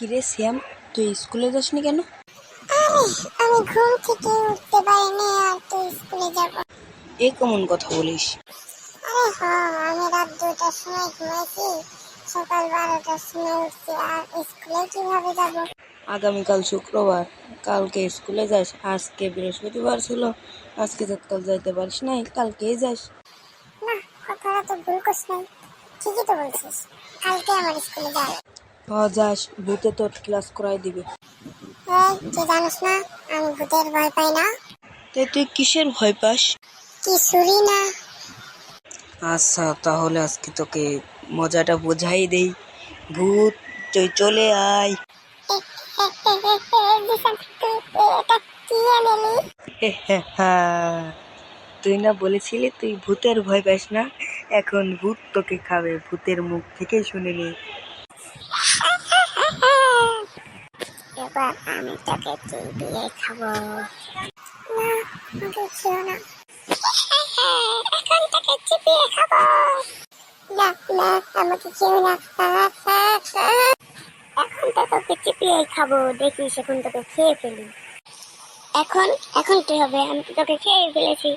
কিরে শ্যাম? তুই স্কুলে যাসনি কেন? আমি ঘুম থেকে উঠতে পারিনি আর তুই স্কুলে যাব। এ কেমন কথা বলিস? আরে হ্যাঁ আমি রাত দুটার সময় ঘুমাইছি সকাল বারোটার সময় উঠছি আর স্কুলে কীভাবে যাব? আগামীকাল শুক্রবার কালকে স্কুলে যাস আজকে বৃহস্পতিবার ছিল আজকে তৎকাল যাইতে পারিস নাই কালকেই যাস। না কথাটা তো ভুল করছ নাই ঠিকই তো বলছিস কালকে আমার স্কুলে যাবে। হ যাস ভূতে তোর ক্লাস করাই দিবে। এই তুই জানিস না আমি ভূতের ভয় পাই না? তে তুই কিসের ভয় পাস? কি শুরি না। আচ্ছা তাহলে আজকে তোকে মজাটা বোঝাই দেই। ভূত তুই চলে আয়। তুই না বলেছিলি তুই ভূতের ভয় পাস না? এখন ভূত তোকে খাবে ভূতের মুখ থেকে শুনে নি। এবার আমি তোকে চিবিয়ে খাব না আমাকে খেও না এখন তোকে চিবিয়ে খাব না না আমাকে না এখন তো চিবিয়ে খাব দেখিস এখন তোকে খেয়ে ফেলি এখন এখন কি হবে? আমি তোকে খেয়ে ফেলেছি।